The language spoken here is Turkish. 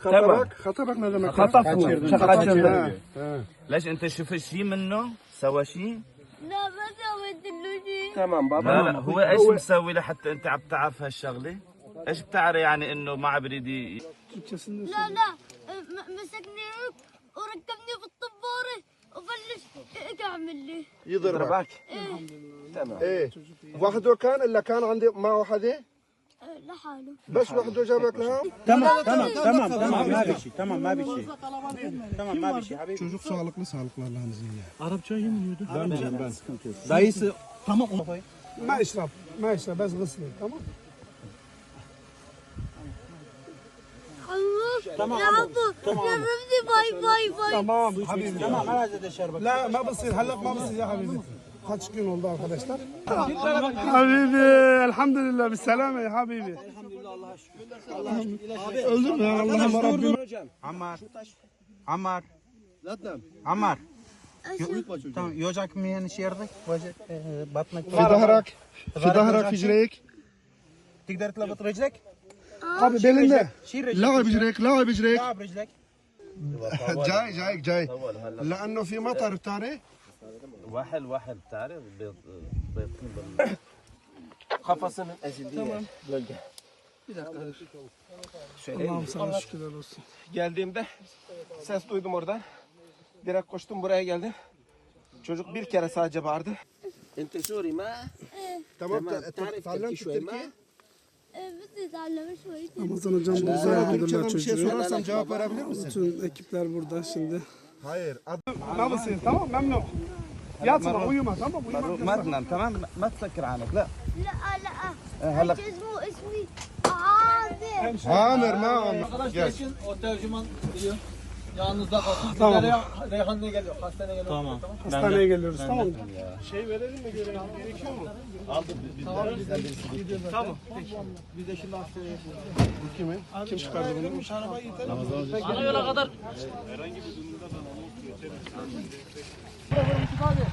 خطبك خطبك ما دام خطفه شخص ها ليش انت شفت شيء منه؟ سوى شيء لا ما سويت له شيء Tamam baba. لا لا هو إيش مسوي لحتى أنت عم تعرف هالشغلة؟ إيش بتعرف يعني إنه ما بريد ي- لا لا مسكني هيك وركبني في الطبارة وبلش هيك أعمل لي. يضربك. Bak. إيه. وحده كان إلا كان عندي معه حدا إيه، لحاله بس وحده جابك لها Tamam tamam tamam tamam ma bir şey tamam ma bir şey. Tamam ma bir şey habibi. Çocuk sağlıklı sağlıklı Allah'ın izniyle. Arapçayı mı biliyordu? Ben biliyorum ben. Sıkıntı yok. Dayısı tamam onu koy. ما اشرب ما اشرب بس غسلي تمام خلوص يا عبو يا ربي باي باي باي tamam حبيبي Tamam herhalde de şerbet. لا ما بصير هلا ما بصير يا حبيبي kaç gün oldu arkadaşlar? Habibi elhamdülillah bir selame ya habibi. Öldüm ya Allah'ım Rabbim. Ammar. Ammar. Ammar. Tamam yocak mı yani şerdik? Vajak batmak. في ظهرك في ظهرك في رجليك تقدر تلبط رجلك؟ abi belinde شيل رجلك. لا برجليك لا برجليك لعب رجلك. جاي جايك جاي لانه في مطر تاني Vahel vahel tarif kafasının ezildiği tamam. yer, bölge. Bir dakika dur. Söyleyeyim Allah'ım sana Anlat. şükürler olsun. Geldiğimde ses duydum oradan. Direkt koştum buraya geldim. Çocuk bir kere sadece bağırdı. Ente Suri ma? Tamam. Tarif etki şu ma? Ramazan hocam bu güzel Türkçeden bir şey sorarsam cevap verebilir misin? Bütün ekipler burada şimdi. Hayır. Namusluyum tamam memnun. يعطوا ويومها تمام مدنان تمام؟ ما تسكر عينك لا. لا آه، لا آه. آه، هلا. اسمه اسمي عامر عامر ما عامر. Yanınızda kalsın. Tamam. Tamam. Reyhan ne geliyor? Hastane geliyor. Tamam. Hastaneye geliyoruz tamam mı? Şey verelim mi gerekiyor mu? Biz de şimdi hastaneye yapıyoruz. Bu kimin? Kim çıkardı bunu? Ana yola kadar. Kura kura.